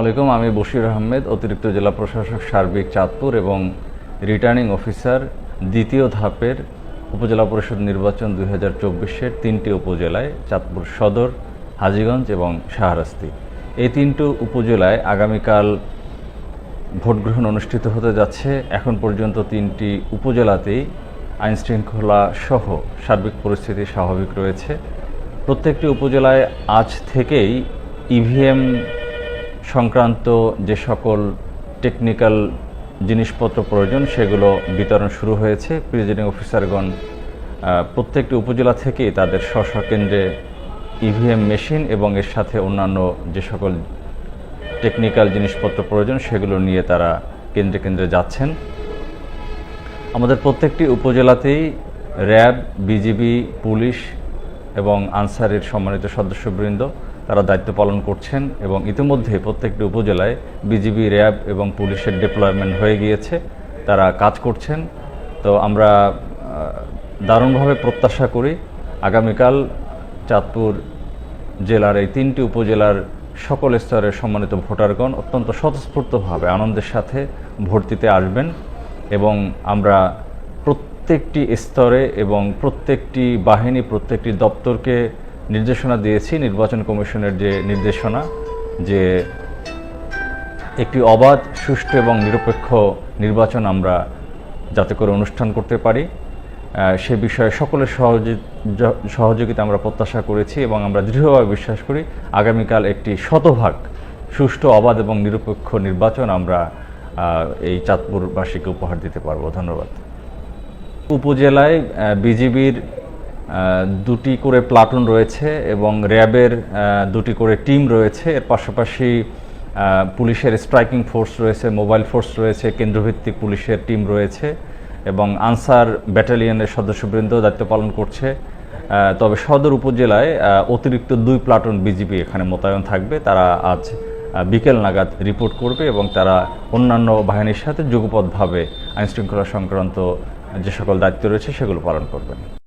আলাইকুম আমি বশির আহমেদ, অতিরিক্ত জেলা প্রশাসক সার্বিক চাঁদপুর এবং রিটার্নিং অফিসার দ্বিতীয় ধাপের উপজেলা পরিষদ নির্বাচন দুই হাজার চব্বিশের তিনটি উপজেলায় চাঁদপুর সদর, হাজীগঞ্জ এবং শাহরাস্তি। এই তিনটি উপজেলায় আগামীকাল ভোট গ্রহণ অনুষ্ঠিত হতে যাচ্ছে। এখন পর্যন্ত তিনটি উপজেলাতেই আইনশৃঙ্খলা সহ সার্বিক পরিস্থিতি স্বাভাবিক রয়েছে। প্রত্যেকটি উপজেলায় আজ থেকেই ইভিএম সংক্রান্ত যে সকল টেকনিক্যাল জিনিসপত্র প্রয়োজন, সেগুলো বিতরণ শুরু হয়েছে। প্রিজাইডিং অফিসারগণ প্রত্যেকটি উপজেলা থেকেই তাদের স্ব কেন্দ্রে ইভিএম মেশিন এবং এর সাথে অন্যান্য যে সকল টেকনিক্যাল জিনিসপত্র প্রয়োজন, সেগুলো নিয়ে তারা কেন্দ্রে কেন্দ্রে যাচ্ছেন। আমাদের প্রত্যেকটি উপজেলাতেই র্যাব, বিজিবি, পুলিশ এবং আনসারের সম্মানিত সদস্যবৃন্দ, তারা দায়িত্ব পালন করছেন এবং ইতিমধ্যে প্রত্যেকটি উপজেলায় বিজিবি, র্যাব এবং পুলিশের ডিপ্লয়মেন্ট হয়ে গিয়েছে। তারা কাজ করছেন। তো আমরা দারুণভাবে প্রত্যাশা করি আগামীকাল চাঁদপুর জেলার এই তিনটি উপজেলার সকল স্তরের সম্মানিত ভোটারগণ অত্যন্ত স্বতঃস্ফূর্তভাবে আনন্দের সাথে ভোট দিতে আসবেন এবং আমরা প্রত্যেকটি স্তরে এবং প্রত্যেকটি বাহিনী, প্রত্যেকটি দপ্তরকে নির্দেশনা দিয়েছি, নির্বাচন কমিশনের যে নির্দেশনা যে একটি অবাধ, সুষ্ঠু এবং নিরপেক্ষ নির্বাচন আমরা যাতে করে অনুষ্ঠান করতে পারি। সে বিষয়ে সকলের সহযোগি- সহযোগিতা আমরা প্রত্যাশা করেছি এবং আমরা দৃঢ়ভাবে বিশ্বাস করি আগামীকাল একটি শতভাগ সুষ্ঠু, অবাধ এবং নিরপেক্ষ নির্বাচন আমরা এই চাঁদপুরবাসীকে উপহার দিতে পারব। ধন্যবাদ। উপজেলায় বিজিবির দুটি করে প্লাটুন রয়েছে এবং র্যাবের দুটি করে টিম রয়েছে। এর পাশাপাশি পুলিশের স্ট্রাইকিং ফোর্স রয়েছে, মোবাইল ফোর্স রয়েছে, কেন্দ্রভিত্তিক পুলিশের টিম রয়েছে এবং আনসার ব্যাটালিয়নের সদস্যবৃন্দ দায়িত্ব পালন করছে। তবে সদর উপজেলায় অতিরিক্ত দুই প্লাটুন বিজিবি এখানে মোতায়েন থাকবে। তারা আজ বিকেল নাগাদ রিপোর্ট করবে এবং তারা অন্যান্য বাহিনীর সাথে যুগপথভাবে আইনশৃঙ্খলা সংক্রান্ত যে সকল দায়িত্ব রয়েছে সেগুলো পালন করবেন।